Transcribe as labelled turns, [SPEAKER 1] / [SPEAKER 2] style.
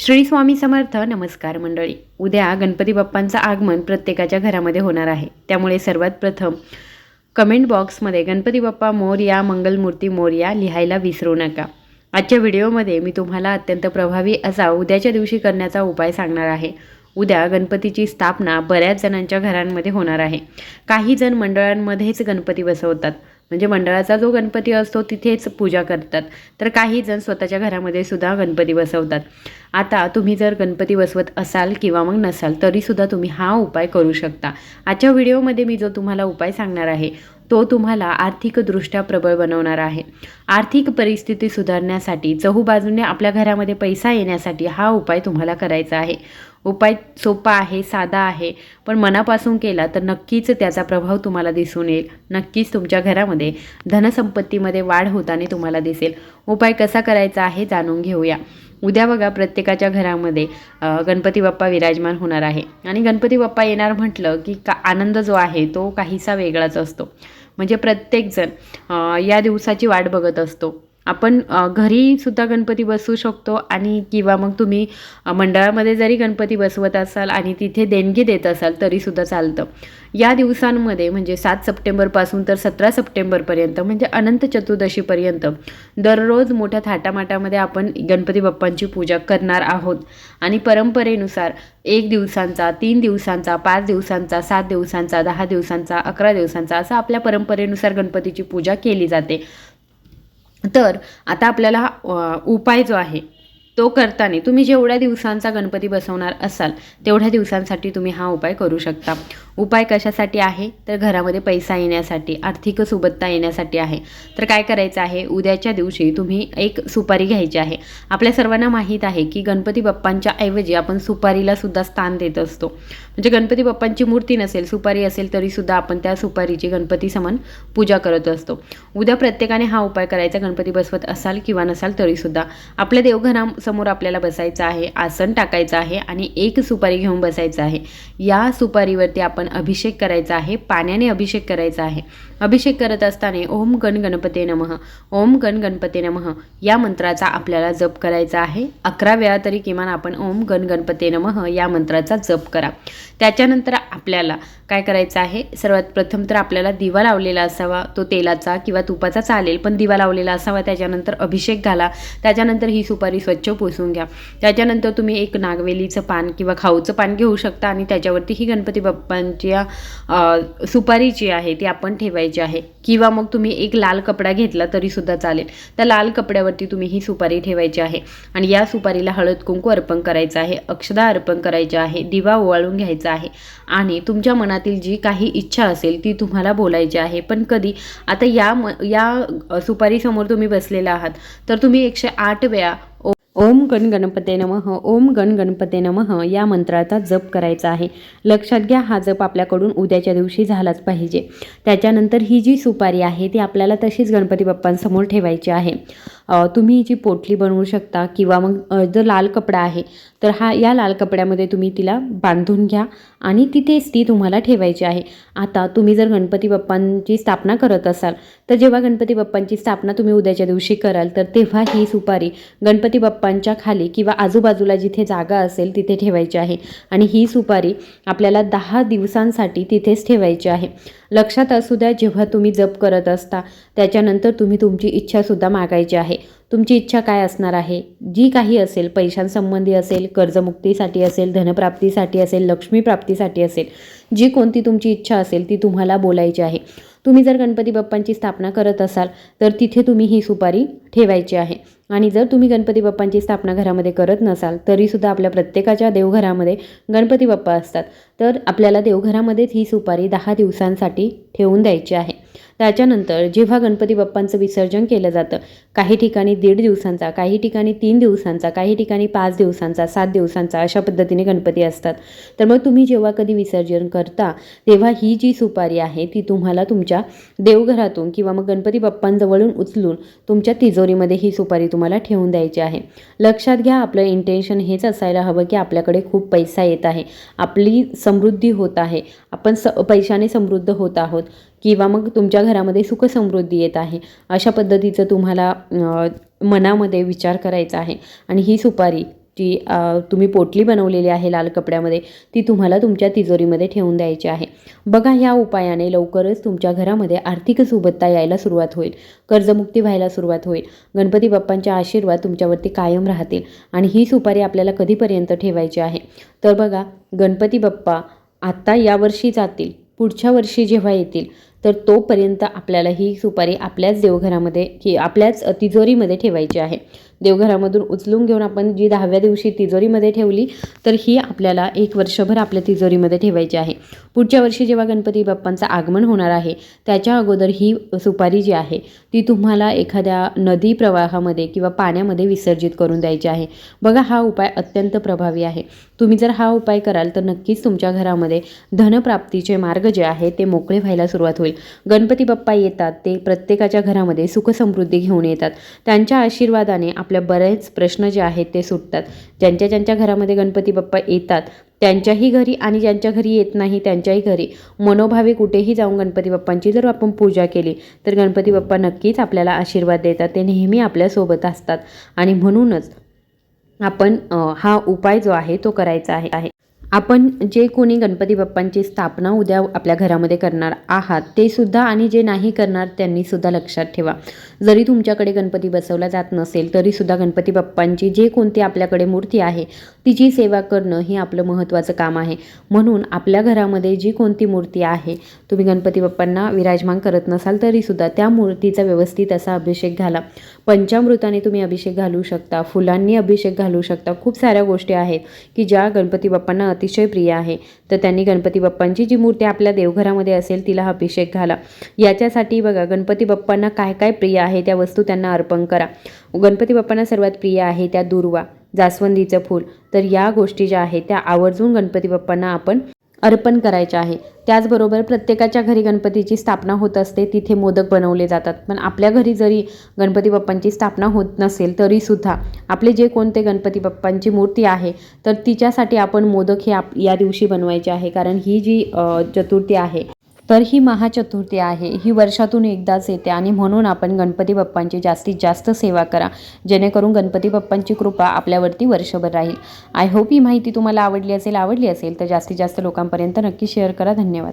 [SPEAKER 1] श्री स्वामी समर्थ नमस्कार मंडळी. उद्या गणपती बाप्पांचं आगमन प्रत्येकाच्या घरामध्ये होणार आहे. त्यामुळे सर्वात प्रथम कमेंट बॉक्समध्ये गणपती बाप्पा मोरया मंगलमूर्ती मोरया लिहायला विसरू नका. आजच्या व्हिडिओमध्ये मी तुम्हाला अत्यंत प्रभावी असा उद्याच्या दिवशी करण्याचा उपाय सांगणार आहे. उद्या गणपतीची स्थापना बऱ्याच जणांच्या घरांमध्ये होणार आहे. काही जण मंडळांमध्येच गणपती बसवतात. म्हणजे मंडळाचा जो गणपती असतो तिथेच पूजा करतात. तर काही जण स्वतःच्या घरामध्ये सुद्धा गणपती बसवतात. आता तुम्ही जर गणपती बसवत असाल किंवा मग नसाल तरीसुद्धा तुम्ही हा उपाय करू शकता. आजच्या व्हिडिओमध्ये मी जो तुम्हाला उपाय सांगणार आहे तो तुम्हाला आर्थिकदृष्ट्या प्रबळ बनवणार आहे. आर्थिक परिस्थिती सुधारण्यासाठी चहूबाजूने आपल्या घरामध्ये पैसा येण्यासाठी हा उपाय तुम्हाला करायचा आहे. उपाय सोपा आहे साधा आहे पण मनापासून केला तर नक्कीच त्याचा प्रभाव तुम्हाला दिसून येईल. नक्कीच तुमच्या घरामध्ये धनसंपत्तीमध्ये वाढ होताना तुम्हाला दिसेल. उपाय कसा करायचा आहे जाणून घेऊया. उद्या बघा प्रत्येकाच्या घरामध्ये गणपती बाप्पा विराजमान होणार आहे. आणि गणपती बाप्पा येणार म्हटलं की का आनंद जो आहे तो काहीसा वेगळाच असतो. म्हणजे प्रत्येकजण या दिवसाची वाट बघत असतो. आपण घरीसुद्धा गणपती बसवू शकतो आणि किंवा मग तुम्ही मंडळामध्ये जरी गणपती बसवत असाल आणि तिथे देणगी देत असाल तरीसुद्धा चालतं. या दिवसांमध्ये म्हणजे सात सप्टेंबरपासून तर सतरा सप्टेंबरपर्यंत म्हणजे अनंत चतुर्दशीपर्यंत दररोज मोठ्या थाटामाटामध्ये आपण गणपती बाप्पांची पूजा करणार आहोत. आणि परंपरेनुसार एक दिवसांचा तीन दिवसांचा पाच दिवसांचा सात दिवसांचा दहा दिवसांचा अकरा दिवसांचा असं आपल्या परंपरेनुसार गणपतीची पूजा केली जाते. तर आता आपल्याला हा, उपाय जो आहे तो करताना तुम्ही जेवढ्या दिवसांचा गणपती बसवणार असाल तेवढ्या दिवसांसाठी तुम्ही हा उपाय करू शकता. उपाय कशासाठी आहे? तर घरामध्ये पैसा येण्यासाठी आर्थिक सुबत्ता येण्यासाठी आहे. तर काय करायचं आहे? उद्याच्या दिवशी तुम्ही एक सुपारी घ्यायची आहे. आपल्या सर्वांना माहीत आहे की गणपती बाप्पांच्या ऐवजी आपण सुपारीला सुद्धा स्थान देत असतो. म्हणजे गणपती बाप्पांची मूर्ती नसेल सुपारी असेल तरीसुद्धा आपण त्या सुपारीची गणपती समान पूजा करत असतो. उद्या प्रत्येकाने हा उपाय करायचा गणपती बसवत असाल किंवा नसाल तरीसुद्धा आपल्या समोर आपल्याला बसायचं आहे आसन टाकायचं आहे आणि एक सुपारी घेऊन बसायचं आहे. या सुपारीवरती आपण अभिषेक करायचा आहे पाण्याने अभिषेक करायचा आहे. अभिषेक करत असताना ओम गण गणपते नमः ओम गण गणपते नमः या मंत्राचा आपल्याला जप करायचा आहे. अकरा वेळा तरी किमान आपण ओम गण गणपते नमः या मंत्राचा जप करा. त्याच्यानंतर आपल्याला काय करायचं आहे? सर्वात प्रथम तर आपल्याला दिवा लावलेला असावा तो तेलाचा किंवा तुपाचा चालेल पण दिवा लावलेला असावा त्याच्यानंतर अभिषेक घाला. त्याच्यानंतर ही सुपारी स्वच्छ पुसून घ्या. त्याच्यानंतर तुम्ही एक नागवेलीचं पान किंवा खाऊचं पान घेऊ शकता आणि त्याच्यावरती ही गणपती बाप्पांची सुपारी जी आहे ती आपण ठेवायची आहे. किंवा मग तुम्ही एक लाल कपडा घेतला तरीसुद्धा चालेल. त्या लाल कपड्यावरती तुम्ही ही सुपारी ठेवायची आहे. आणि या सुपारीला हळद कुंकू अर्पण करायचं आहे. अक्षदा अर्पण करायचे आहे. दिवा ओवाळून घ्यायचा आहे. आणि तुमच्या मनात मनातील जी काही इच्छा असेल ती तुम्हाला बोलायची आहे. पण कधी आता या म या सुपारीसमोर तुम्ही बसलेला आहात तर तुम्ही एकशे आठ वेळा ओम गण गणपते नमः ओम गण गणपते नमः या मंत्राचा जप करायचा आहे. लक्षात घ्या हा जप आपल्याकडून उद्याच्या दिवशी झालाच पाहिजे. त्याच्यानंतर ही जी सुपारी आहे ती आपल्याला तशीच गणपती बाप्पांसमोर ठेवायची आहे. तुम्ही जी पोटली बनवू शकता किंवा मग जो लाल कपडा आहे तर हा या लाल कपड्यामध्ये तुम्ही तिला बांधून घ्या आणि तिथेच ती तुम्हाला ठेवायची आहे. आता तुम्ही जर गणपती बाप्पांची स्थापना करत असाल तर जेव्हा गणपती बाप्पांची स्थापना तुम्ही उद्याच्या दिवशी कराल तर तेव्हा ही सुपारी गणपती रोपांच्या खाली किंवा आजूबाजूला जिथे जागा असेल तिथे ठेवायची आहे. आणि ही सुपारी आपल्याला दहा दिवसांसाठी तिथेच ठेवायची आहे. लक्षात असू द्या जेव्हा तुम्ही जप करत असता त्याच्यानंतर तुम्ही तुमची इच्छासुद्धा मागायची आहे. तुमची इच्छा काय असणार आहे? जी काही असेल पैशांसंबंधी असेल कर्जमुक्तीसाठी असेल धनप्राप्तीसाठी असेल लक्ष्मीप्राप्तीसाठी असेल जी कोणती तुमची इच्छा असेल ती तुम्हाला बोलायची आहे. तुम्ही जर गणपती बाप्पांची स्थापना करत असाल तर तिथे तुम्ही ही सुपारी ठेवायची आहे. आणि जर तुम्ही गणपती बाप्पांची स्थापना घरामध्ये करत नसाल तरीसुद्धा आपल्या प्रत्येकाच्या देवघरामध्ये गणपती बाप्पा असतात. तर आपल्याला देवघरामध्येच ही सुपारी दहा दिवसांसाठी ठेवून द्यायची आहे. त्याच्यानंतर जेव्हा गणपती बाप्पांचं विसर्जन केलं जातं काही ठिकाणी दीड दिवसांचा काही ठिकाणी तीन दिवसांचा काही ठिकाणी पाच दिवसांचा सात दिवसांचा अशा पद्धतीने गणपती असतात. तर मग तुम्ही जेव्हा कधी विसर्जन करता तेव्हा ही जी सुपारी आहे ती तुम्हाला तुमच्या देवघरातून किंवा मग गणपती बाप्पांजवळून उचलून तुमच्या तिजोरीमध्ये ही सुपारी तुम्हाला ठेवून द्यायची आहे. लक्षात घ्या आपलं इंटेन्शन हेच असायला हवं की आपल्याकडे खूप पैसा येत आहे. आपली समृद्धी होत आहे. आपण स पैशाने समृद्ध होत आहोत. किंवा मग तुमच्या घरामध्ये सुखसमृद्धी येत आहे. अशा पद्धतीचं तुम्हाला मनामध्ये विचार करायचा आहे. आणि ही सुपारी जी तुम्ही पोटली बनवलेली आहे लाल कपड्यामध्ये ती तुम्हाला तुमच्या तिजोरीमध्ये ठेवून द्यायची आहे. बघा ह्या उपायाने लवकरच तुमच्या घरामध्ये आर्थिक सुबत्ता यायला सुरुवात होईल. कर्जमुक्ती व्हायला सुरुवात होईल. गणपती बाप्पांचे आशीर्वाद तुमच्यावरती कायम राहतील. आणि ही सुपारी आपल्याला कधीपर्यंत ठेवायची आहे? तर बघा गणपती बाप्पा आत्ता यावर्षी जातील. पुढच्या वर्षी जेव्हा येतील तर तोपर्यंत आपल्याला ही सुपारी आपल्याच देवघरामध्ये की आपल्याच तिजोरीमध्ये ठेवायची आहे. देवघरामधून उचलून घेऊन आपण जी दहाव्या दिवशी तिजोरीमध्ये ठेवली तर ही आपल्याला एक वर्षभर आपल्या तिजोरीमध्ये ठेवायची आहे. पुढच्या वर्षी जेव्हा गणपती बाप्पांचं आगमन होणार आहे त्याच्या अगोदर ही सुपारी जी आहे ती तुम्हाला एखाद्या नदी प्रवाहामध्ये किंवा पाण्यामध्ये विसर्जित करून द्यायची आहे. बघा हा उपाय अत्यंत प्रभावी आहे. तुम्ही जर हा उपाय कराल तर नक्कीच तुमच्या घरामध्ये धनप्राप्तीचे मार्ग जे आहे ते मोकळे व्हायला सुरुवात होईल. गणपती बाप्पा येतात ते प्रत्येकाच्या घरामध्ये सुखसमृद्धी घेऊन येतात. त्यांच्या आशीर्वादाने आपल्या बरेच प्रश्न जे आहेत ते सुटतात. ज्यांच्या ज्यांच्या घरामध्ये गणपती बाप्पा येतात त्यांच्याही घरी आणि ज्यांच्या घरी येत नाही त्यांच्याही घरी. मनोभावे कुठेही जाऊन गणपती बाप्पांची जर आपण पूजा केली तर गणपती बाप्पा नक्कीच आपल्याला आशीर्वाद देतात. ते नेहमी आपल्यासोबत असतात. आणि म्हणूनच आपण हा उपाय जो आहे तो करायचा आहे. आपण जे कोणी गणपती बाप्पांची स्थापना उद्या आपल्या घरामध्ये करणार आहात ते सुद्धा आणि जे नाही करणार त्यांनी सुद्धा लक्षात ठेवा. जरी तुमच्याकडे गणपती बसवला जात नसेल तरी सुद्धा गणपती बाप्पांची जे कोणती आपल्याकडे मूर्ती आहे तिची सेवा करणं हे आपलं महत्त्वाचं काम आहे. म्हणून आपल्या घरामध्ये जी कोणती मूर्ती आहे तुम्ही गणपती बाप्पांना विराजमान करत नसाल तरीसुद्धा त्या मूर्तीचा व्यवस्थित असा अभिषेक घाला. पंचामृताने तुम्ही अभिषेक घालू शकता फुलांनी अभिषेक घालू शकता. खूप साऱ्या गोष्टी आहेत की ज्या गणपती बाप्पांना अतिशय प्रिय आहे. तर त्यांनी गणपती बाप्पांची जी मूर्ती आपल्या देवघरामध्ये असेल तिला हा अभिषेक घाला. याच्यासाठी बघा गणपती बाप्पांना काय काय प्रिय आहे त्या वस्तू त्यांना अर्पण करा. गणपती बाप्पांना सर्वात प्रिय आहे त्या दुर्वा जास्वंदीचं फूल. तर या गोष्टी ज्या आहेत त्या आवर्जून गणपती बाप्पांना आपण अर्पण करायचे आहे. त्याचबरोबर प्रत्येकाच्या घरी गणपतीची स्थापना होत असते तिथे मोदक बनवले जातात. पण आपल्या घरी जरी गणपती बाप्पांची स्थापना होत नसेल तरीसुद्धा आपले जे कोणते गणपती बाप्पांची मूर्ती आहे तर तिच्यासाठी आपण मोदक हे आप या दिवशी बनवायचे आहे. कारण ही जी चतुर्थी आहे तर ही महाचतुर्थी आहे. ही वर्षातून एकदाच येते आणि म्हणून आपण गणपती बाप्पांची जास्तीत जास्त सेवा करा. जेणेकरून गणपती बाप्पांची कृपा आपल्यावरती वर्षभर राहील. आय होप ही माहिती तुम्हाला आवडली असेल आवडली असेल तर जास्तीत जास्त लोकांपर्यंत नक्की शेअर करा. धन्यवाद.